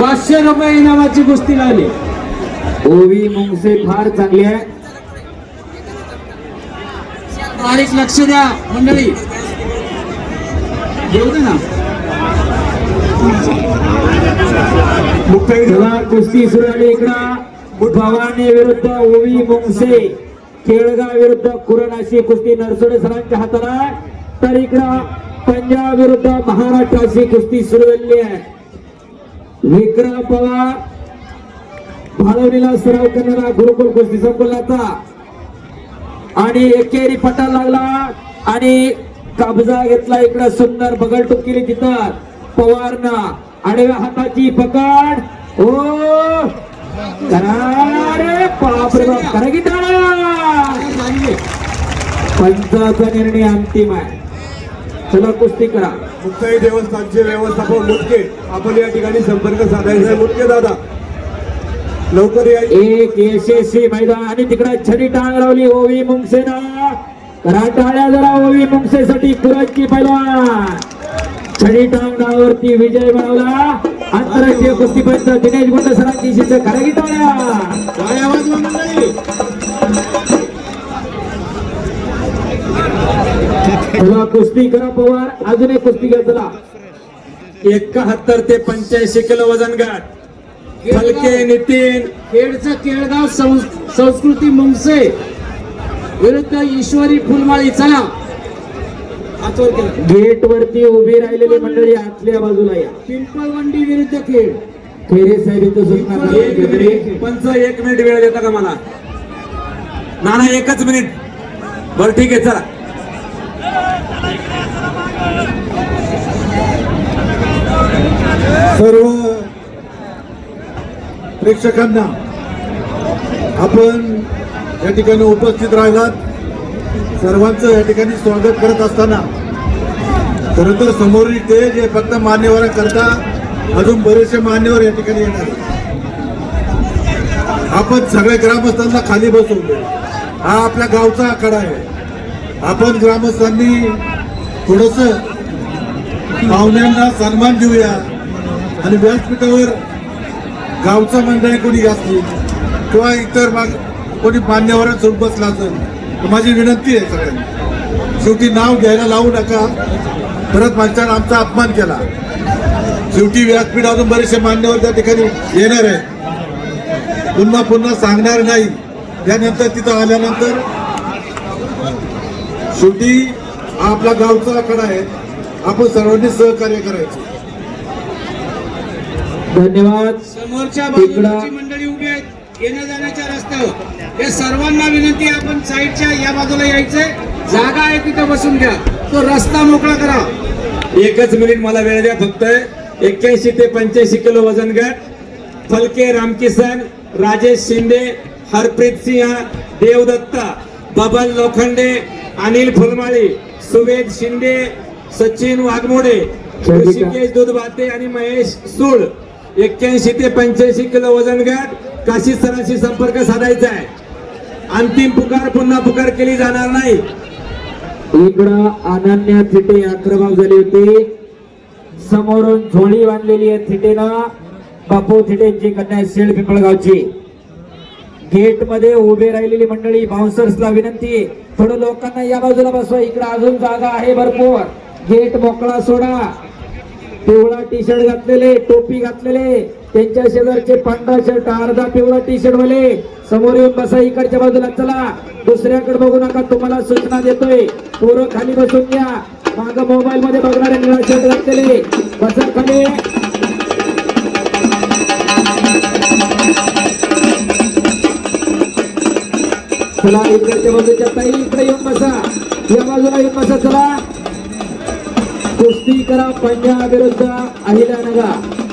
पाचशे रुपये इनामाची कुस्ती लागली. ओवी मुंगसे फार चांगली आहे. बारीक लक्ष द्या मंडळी. दे ना. कुस्ती सुरू झाली इकडं. भवानी विरुद्ध ओवी मुंगसे. केळगाव विरुद्ध कुरण अशी कुस्ती नरसोडे सरांच्या हाताला. आहे. तर इकडं पंजाब विरुद्ध महाराष्ट्र अशी कुस्ती सुरू झालेली आहे. विक्रम पवार भाळवणीला सराव करणारा गुरुकुल कुस्ती संकुलाचा. आणि एकेरी पटा लागला आणि कब्जा घेतला इकडं सुंदर बगलटूक केली तिथं. पवारनं आडव्या हाताची पकड. हो करा रे बापरे बाप! करा की पंचाचा निर्णय अंतिम आहे. चला कुस्ती करा. मुक्ताई देवस्थानचे व्यवस्थापक मुटके आपण या ठिकाणी संपर्क साधायचा आहे. मुटके दादा लवकर या. एक यशस्वी मैदान आणि तिकडे छडी टाळ लावली ओवी मुंगसेना. करा टाळ्या जरा ओवी मुंगसेसाठी कुराची पैलवान. छडी टांगणावरती विजय मिळवला. आंतरराष्ट्रीय कुस्तीपंच दिनेश गुंड सरांची शिक्षक खरगी टाळ्या. चला कुस्ती करा पवार. अजून एक कुस्ती घ्या चला. एकाहत्तर ते पंच्याऐंशी किलो वजन गाठ. फलके नितीन खेडचं केळगाव संस- संस्कृती मुंगसे. विरुद्ध ईश्वरी फुलमाळी चला. गेट वरती उभी राहिलेली मंडळी आतल्या बाजूला या. पिंपळवंडी विरुद्ध खेड. खेरे साहेब पंच एक मिनिट वेळ देता का मला? नाना एकच मिनिट. बरं ठीक आहे चला. सर्व प्रेक्षकांना आपण या ठिकाणी उपस्थित राहिलात सर्वांचं या ठिकाणी स्वागत करत असताना खरं तर समोरील स्टेज हे फक्त मान्यवरांकरता अजून बरेचसे मान्यवर या ठिकाणी येणार. आपण सगळ्या ग्रामस्थांना खाली बसवलो हा आपल्या गावचा आकडा आहे. आपण ग्रामस्थांनी थोडस पाहुण्यांना सन्मान देऊया. आणि व्यासपीठावर गावचा मंडळी कोणी असतील किंवा इतर मा कोणी मान्यवरांसोबत बसला असेल तर माझी विनंती आहे सगळ्यांनी. शेवटी नाव घ्यायला लावू नका. परत माणसानं आमचा अपमान केला. शेवटी व्यासपीठातून बरेचसे मान्यवर त्या ठिकाणी येणार आहे पुन्हा पुन्हा सांगणार नाही. त्यानंतर तिथं आल्यानंतर शेवटी आपला गावचा आकडा आहे. आपण सर्वांनी सहकार्य करायचं. धन्यवाद. समोरच्या बाजूची मंडळी उभी आहेत. येण्या जाण्याच्या रस्त्यावर. या सर्वांना विनंती आपण साईडच्या या बाजूला यायचंय. जागा आहे तिथे बसून घ्या. तो रस्ता मोकळा करा. एकच मिनिट मला वेळ द्या फक्त. एक्क्याऐंशी ते पंच्याऐंशी किलो वजन गट फलके रामकिसन राजेश शिंदे हरप्रीत सिंह देवदत्ता बबन लोखंडे अनिल फुलमाळी सुवेद शिंदे सचिन वाघमोडे ऋषिकेश दुधबाते आणि महेश सूळ. एक्क्याऐंशी ते पंच्याऐंशी किलो वजन गट काशी सरांशी संपर्क साधायचा आहे. अंतिम पुकार पुन्हा पुकार केली जाणार नाही. इकडं अनन्या थिटे आक्रमक झाली होती. समोरून झोळी बांधलेली आहे थिटेनं. बापू थिटेंची कन्या शेळ पिंपळगावची. गेटमध्ये उभे राहिलेली मंडळी बाउन्सर्सला विनंती आहे, थोडं लोकांना या बाजूला बसवा. इकडं अजून जागा आहे भरपूर. गेट मोकळा सोडा. पिवळा टी शर्ट घातलेले टोपी घातलेले त्यांच्या शेजारचे पांढरा शर्ट अर्धा पिवळा टी शर्ट वाले. समोर येऊन बसा इकडच्या बाजूला चला. दुसऱ्याकडे बघू नका तुम्हाला सूचना देतोय. पोरं खाली बसून घ्या. माग मोबाईल मध्ये बघणारे निळा शर्ट घातलेले. बसा खाली. चला इकडच्या बाजूच्या ताई इकडे येऊन बसा. या बाजूला येऊन बसा चला. कुस्ती करा पंजाब विरुद्ध नगा